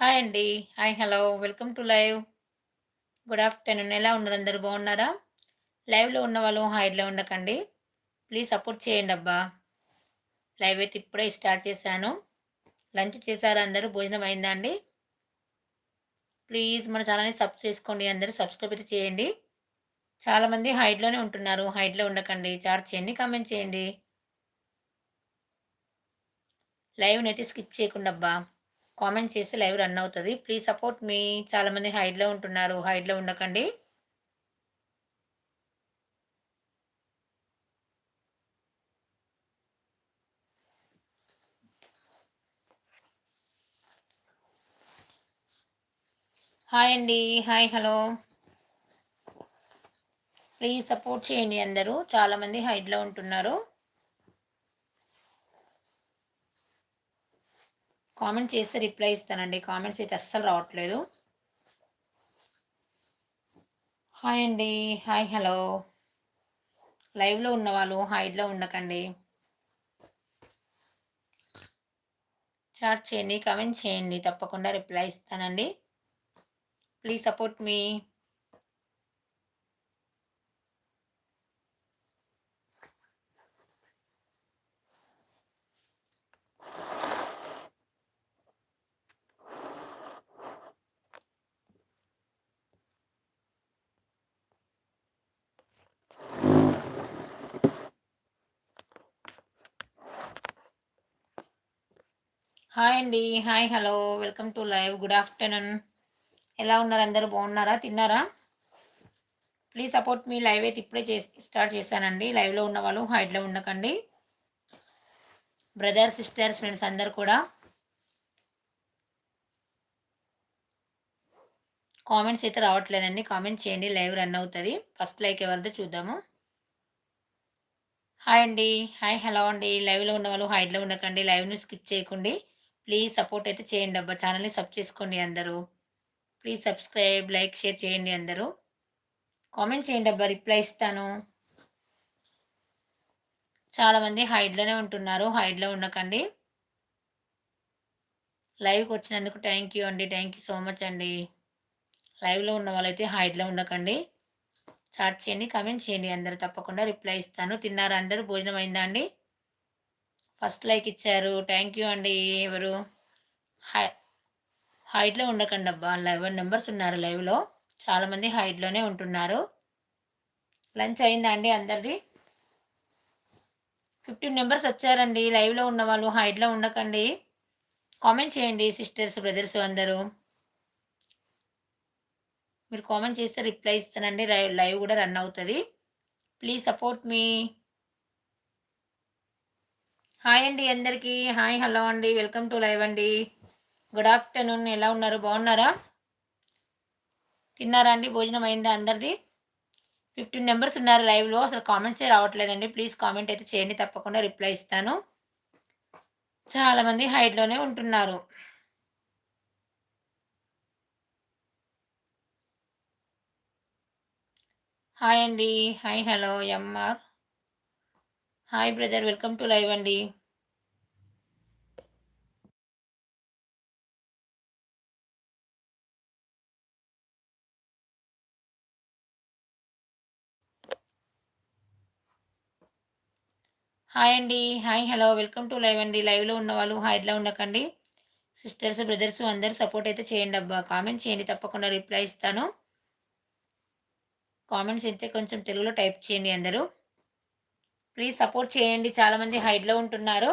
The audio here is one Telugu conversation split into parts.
హాయ్ అండి. Hi. Hello. Welcome to live. Good afternoon. ఎలా ఉన్నారు అందరు బాగున్నారా? లైవ్‌లో ఉన్న వాళ్ళు హైడ్‌లో ఉండకండి. Please support చేయండబ్బా! లైవ్ అయితే ఇప్పుడే స్టార్ట్ చేశాను. లంచ్ చేశారు అందరూ? భోజనం అయిందా అండి? ప్లీజ్ మన ఛానల్‌ని సబ్ చేసుకోండి అందరూ సబ్స్క్రైబ్ అయితే చేయండి. చాలామంది హైడ్‌లోనే ఉంటున్నారు. హైడ్‌లో ఉండకండి. చాట్ చేయండి, కామెంట్ చేయండి. లైవ్ని అయితే స్కిప్ చేయకుండా అబ్బా! కామెంట్ చేసి లైవ్ రన్ అవుతుంది ప్లీజ్ సపోర్ట్ మీ. చాలామంది హైడ్‌లో ఉంటున్నారు. హైడ్‌లో ఉండకండి. హాయ్ అండి. హాయ్. హలో. ప్లీజ్ సపోర్ట్ చేయండి అందరూ. చాలామంది హైడ్‌లో ఉంటున్నారు. కామెంట్ చేస్తే రిప్లై ఇస్తానండి. కామెంట్స్ అయితే అస్సలు రావట్లేదు. హాయ్ అండి. హాయ్. హలో. లైవ్‌లో ఉన్నవాళ్ళు హైడ్‌లో ఉండకండి. చాట్ చేయండి, కామెంట్ చేయండి. తప్పకుండా రిప్లై ఇస్తానండి. Please support me. హాయ్ అండి. Hi. Hello. Welcome to live. Good afternoon. ఎలా ఉన్నారు అందరూ బాగున్నారా? తిన్నారా? Please support me. లైవ్ అయితే ఇప్పుడే చేసి స్టార్ట్ చేశానండి. లైవ్‌లో ఉన్నవాళ్ళు హైడ్‌లో ఉండకండి. బ్రదర్స్, సిస్టర్స్, ఫ్రెండ్స్ అందరు కూడా కామెంట్స్ అయితే రావట్లేదండి. కామెంట్ చేయండి. లైవ్ రన్ అవుతుంది ఫస్ట్ లైక్ ఎవరిదో చూద్దాము. హాయ్ అండి. హాయ్. హలో అండి. లైవ్‌లో ఉన్నవాళ్ళు హైడ్‌లో ఉండకండి. లైవ్‌ని స్కిప్ చేయకండి. ప్లీజ్ సపోర్ట్ అయితే చేయండి అబ్బా! ఛానల్‌ని సబ్ చేసుకోండి అందరూ. ప్లీజ్ సబ్స్క్రైబ్, లైక్, షేర్ చేయండి అందరూ. కామెంట్ చేయండి అబ్బా! రిప్లై ఇస్తాను. చాలామంది హైడ్‌లోనే ఉంటున్నారు. హైడ్‌లో ఉండకండి. లైవ్‌కి వచ్చినందుకు థ్యాంక్ యూ అండి. థ్యాంక్ యూ సో మచ్ అండి. లైవ్‌లో ఉన్న వాళ్ళైతే హైడ్‌లో ఉండకండి. చాట్ చేయండి, కామెంట్ చేయండి అందరూ. తప్పకుండా రిప్లై ఇస్తాను. తిన్నారా అందరూ? భోజనం అయిందా అండి? ఫస్ట్ లైక్ ఇచ్చారు. థ్యాంక్ యూ అండి. ఎవరు? హై హైట్లో ఉండకండి అబ్బా! 11 మెంబర్స్ ఉన్నారు లైవ్‌లో. చాలామంది హైట్లోనే ఉంటున్నారు. లంచ్ అయిందా అండి అందరిది? 15 మెంబర్స్ వచ్చారండి. లైవ్‌లో ఉన్నవాళ్ళు హైట్లో ఉండకండి. కామెంట్ చేయండి సిస్టర్స్, బ్రదర్స్ అందరూ. మీరు కామెంట్ చేస్తే రిప్లై ఇస్తానండి. లైవ్ లైవ్ కూడా రన్ అవుతుంది ప్లీజ్ సపోర్ట్ మీ. హాయ్ అండి అందరికీ. హాయ్. హలో అండి. వెల్కమ్ టు లైవ్ అండి. Good afternoon. ఎలా ఉన్నారు? బాగున్నారా? తిన్నారా అండి? భోజనం అయిందా అందరిది? 15 మెంబర్స్ ఉన్నారు లైవ్‌లో. అసలు కామెంట్సే రావట్లేదండి. ప్లీజ్ కామెంట్ అయితే చేయండి. తప్పకుండా రిప్లై ఇస్తాను. చాలామంది హైట్లోనే ఉంటున్నారు. హాయ్ అండి. Hi. Hello. MR. Hi brother. Welcome to live అండి. హాయ్ అండి. Hi. Hello. Welcome to live అండి. లైవ్‌లో ఉన్నవాళ్ళు హైడ్‌లో ఉండకండి. సిస్టర్స్, బ్రదర్స్ అందరూ సపోర్ట్ అయితే చేయండి అబ్బా! కామెంట్ చేయండి. తప్పకుండా రిప్లై ఇస్తాను. కామెంట్స్ అయితే కొంచెం తెలుగులో టైప్ చేయండి అందరూ. ప్లీజ్ సపోర్ట్ చేయండి. చాలామంది హైడ్‌లో ఉంటున్నారు.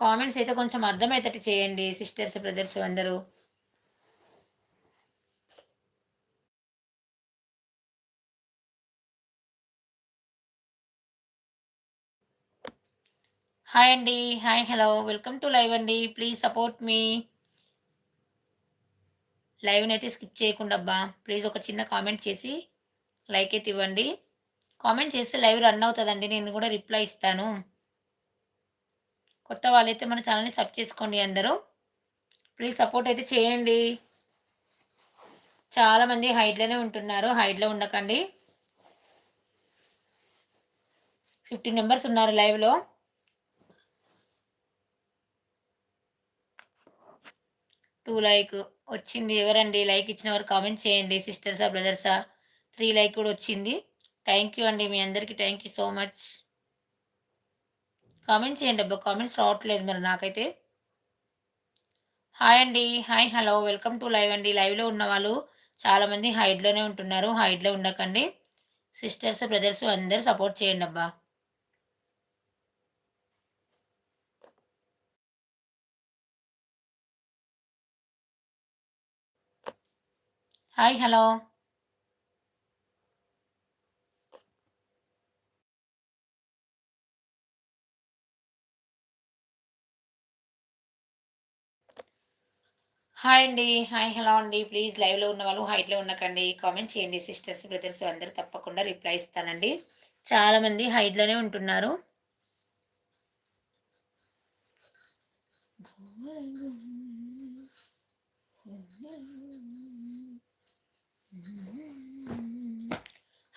కామెంట్స్ అయితే కొంచెం అర్థమయ్యేటట్టు చేయండి సిస్టర్స్, బ్రదర్స్ అందరూ. హాయ్ అండి. Hi. Hello. Welcome to live అండి. Please support me. లైవ్ని అయితే స్కిప్ చేయకుండా అబ్బా! ప్లీజ్ ఒక చిన్న కామెంట్ చేసి లైక్ అయితే ఇవ్వండి. కామెంట్ చేస్తే లైవ్ రన్ అవుతుందండి నేను కూడా రిప్లై ఇస్తాను. కొత్త వాళ్ళైతే మన ఛానల్‌ని సబ్ చేసుకోండి అందరూ. ప్లీజ్ సపోర్ట్ అయితే చేయండి. చాలామంది హైట్లోనే ఉంటున్నారు. హైడ్‌లో ఉండకండి. 15 మెంబర్స్ ఉన్నారు లైవ్‌లో. టూ లైక్ వచ్చింది ఎవరండి? లైక్ ఇచ్చిన వారు కామెంట్ చేయండి. సిస్టర్సా బ్రదర్సా? త్రీ లైక్ కూడా వచ్చింది. థ్యాంక్ యూ అండి. మీ అందరికీ thank you so much. Comment చేయండి అబ్బా. కామెంట్స్ రావట్లేదు మరి నాకైతే. హాయ్ అండి. Hi hello. Welcome to live అండి. లైవ్లో ఉన్న వాళ్ళు చాలామంది హైడ్లోనే ఉంటున్నారు. హైడ్లో ఉండకండి. సిస్టర్స్ బ్రదర్స్ అందరూ సపోర్ట్ చేయండి అబ్బా. Hi hello. హాయ్ అండి. హాయ్ హలో అండి. ప్లీజ్ లైవ్లో ఉన్న వాళ్ళు హైట్లో ఉండకండి. కామెంట్ చేయండి సిస్టర్స్ బ్రదర్స్ అందరూ తప్పకుండా రిప్లై ఇస్తానండి. చాలామంది హైట్లోనే ఉంటున్నారు.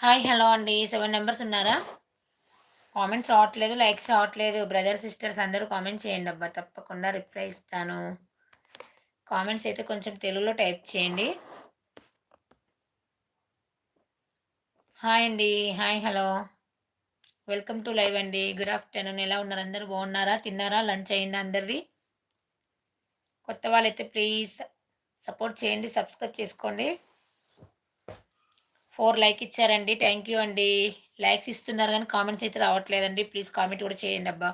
హాయ్ హలో అండి. సెవెన్ నెంబర్స్ ఉన్నారా? కామెంట్స్ రావట్లేదు లైక్స్ రావట్లేదు. బ్రదర్ సిస్టర్స్ అందరూ కామెంట్ చేయండి అబ్బా. తప్పకుండా రిప్లై ఇస్తాను. కామెంట్స్ అయితే కొంచెం తెలుగులో టైప్ చేయండి. హాయ్ అండి. Hi hello. Welcome to live అండి. Good afternoon. ఎలా ఉన్నారు? అందరూ బాగున్నారా? తిన్నారా? లంచ్ అయిందా అందరిది? కొత్త వాళ్ళైతే ప్లీజ్ సపోర్ట్ చేయండి సబ్స్క్రైబ్ చేసుకోండి. ఫోర్ లైక్ ఇచ్చారండి. థ్యాంక్ యూ అండి. లైక్స్ ఇస్తున్నారు కానీ కామెంట్స్ అయితే రావట్లేదండి. ప్లీజ్ కామెంట్ కూడా చేయండి అబ్బా.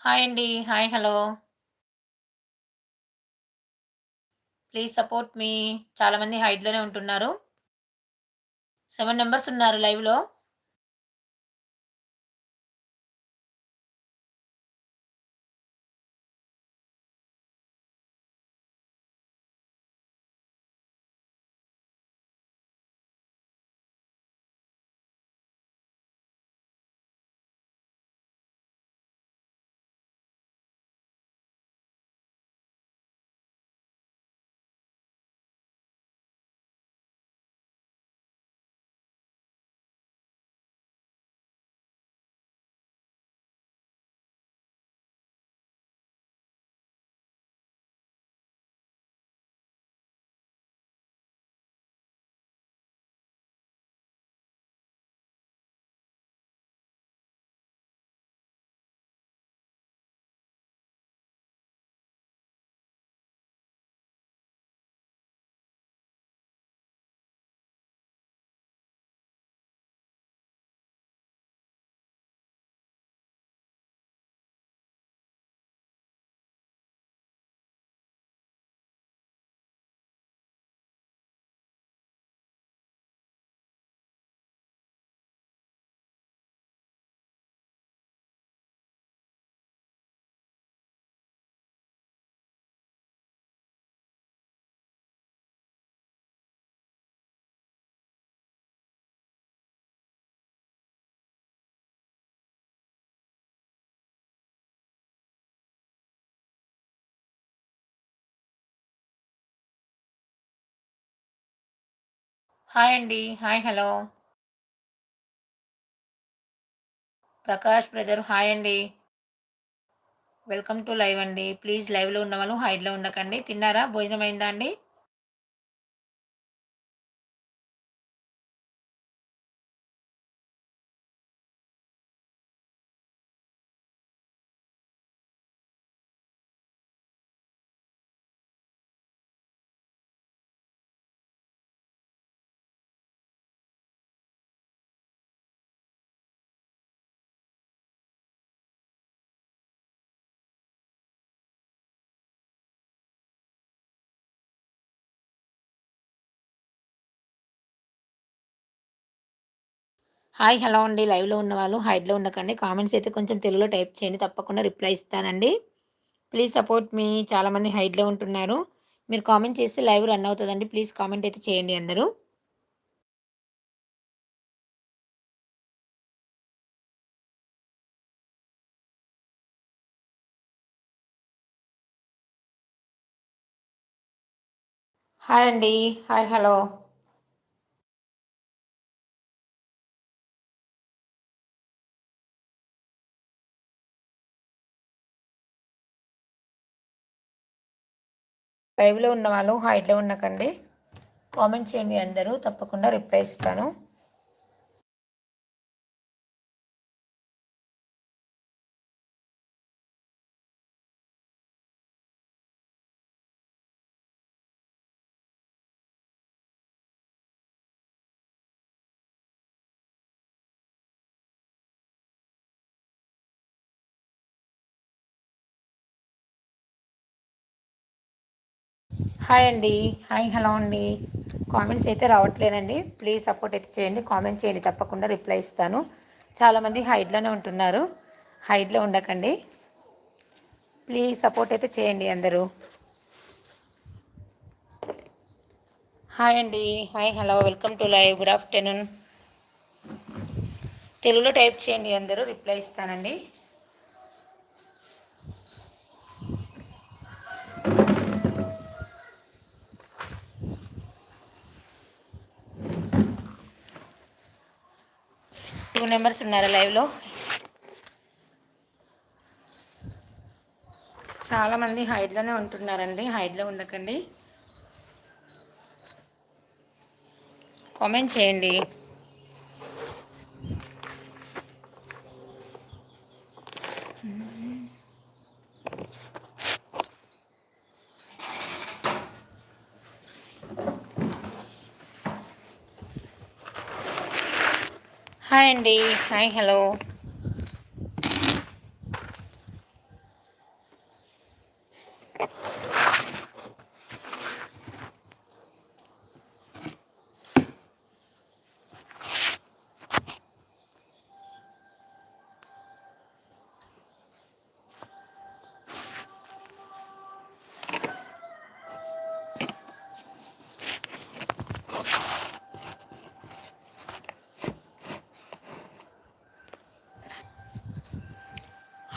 హాయ్ అండి. Hi hello please support me చాలామంది హైట్లోనే ఉంటున్నారు. సెవెన్ నెంబర్స్ ఉన్నారు లైవ్లో హాయ్ అండి. Hi hello. Prakash brother hi అండి. వెల్కమ్ టు లైవ్ అండి. ప్లీజ్ లైవ్లో ఉన్న వాళ్ళు హైడ్లో ఉండకండి. తిన్నారా? భోజనం అయిందా అండి? హాయ్ హలో అండి. లైవ్లో ఉన్న వాళ్ళు హైడ్లో ఉండకండి. కామెంట్స్ అయితే కొంచెం తెలుగులో టైప్ చేయండి. తప్పకుండా రిప్లై ఇస్తానండి. Please support me. చాలామంది హైడ్లో ఉంటున్నారు. మీరు కామెంట్ చేస్తే లైవ్ రన్ అవుతుందండి. ప్లీజ్ కామెంట్ అయితే చేయండి అందరూ. హాయ్ అండి. Hi hello. లైవ్లో ఉన్న వాళ్ళు హైట్లో ఉండకండి కామెంట్ చేయండి అందరూ తప్పకుండా రిప్లై ఇస్తాను. హాయ్ అండి. హాయ్ హలో అండి. కామెంట్స్ అయితే రావట్లేదండి. ప్లీజ్ సపోర్ట్ అయితే చేయండి. కామెంట్ చేయండి. తప్పకుండా రిప్లై ఇస్తాను. చాలామంది హైడ్లోనే ఉంటున్నారు. హైడ్లో ఉండకండి. ప్లీజ్ సపోర్ట్ అయితే చేయండి అందరూ. హాయ్ అండి. Hi hello. Welcome to live. Good afternoon. తెలుగులో టైప్ చేయండి అందరూ. రిప్లై ఇస్తానండి. టూ నెంబర్స్ ఉన్నారా లైవ్లో. చాలామంది హైడ్లోనే ఉంటున్నారండి. హైడ్లో ఉండకండి. కామెంట్ చేయండి. హాయ్ అండి హాయ్ హలో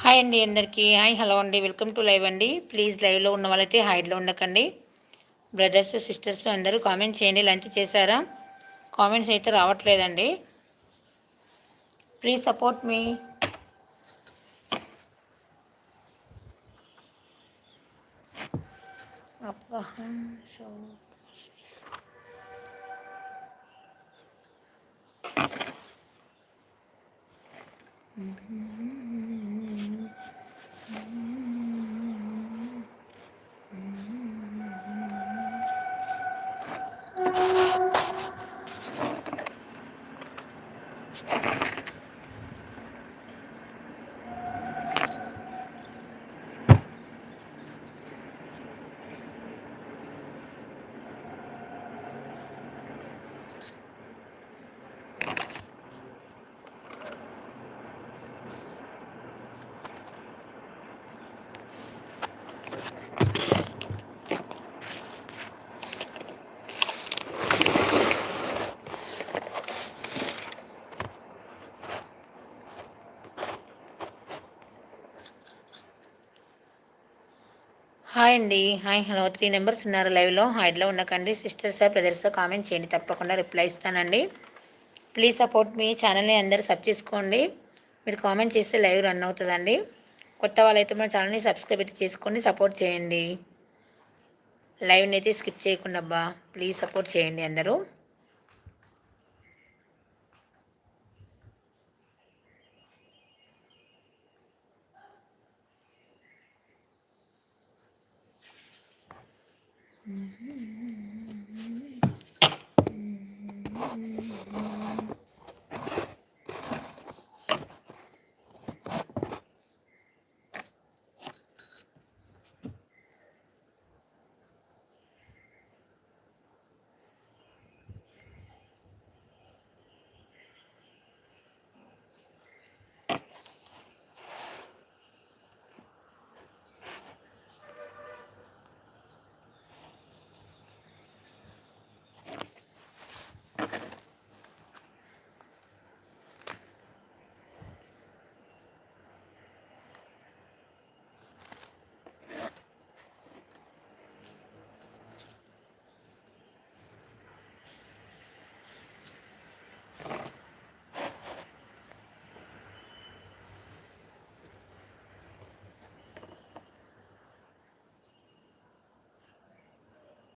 హాయ్ అండి అందరికీ. హాయ్ హలో అండి. వెల్కమ్ టు లైవ్ అండి. ప్లీజ్ లైవ్లో ఉన్న వాళ్ళైతే హైడ్లో ఉండకండి. బ్రదర్స్ సిస్టర్స్ అందరూ కామెంట్ చేయండి. లంచ్ చేశారా? కామెంట్స్ అయితే రావట్లేదండి. Please support me. Mm-hmm. Thank you. Hi అండి. Hi hello. త్రీ నెంబర్స్ ఉన్నారు లైవ్లో. హైడ్లో ఉండకండి. సిస్టర్స్ బ్రదర్స్ కామెంట్ చేయండి. తప్పకుండా రిప్లై ఇస్తానండి. ప్లీజ్ సపోర్ట్ మీ ఛానల్ని అందరూ సబ్ చేసుకోండి. మీరు కామెంట్ చేస్తే లైవ్ రన్ అవుతుందండి. కొత్త వాళ్ళైతే మన ఛానల్ని సబ్స్క్రైబ్ అయితే చేసుకోండి. సపోర్ట్ చేయండి. లైవ్ని అయితే స్కిప్ చేయకుండా అబ్బా. ప్లీజ్ సపోర్ట్ చేయండి అందరూ. Mm-hmm.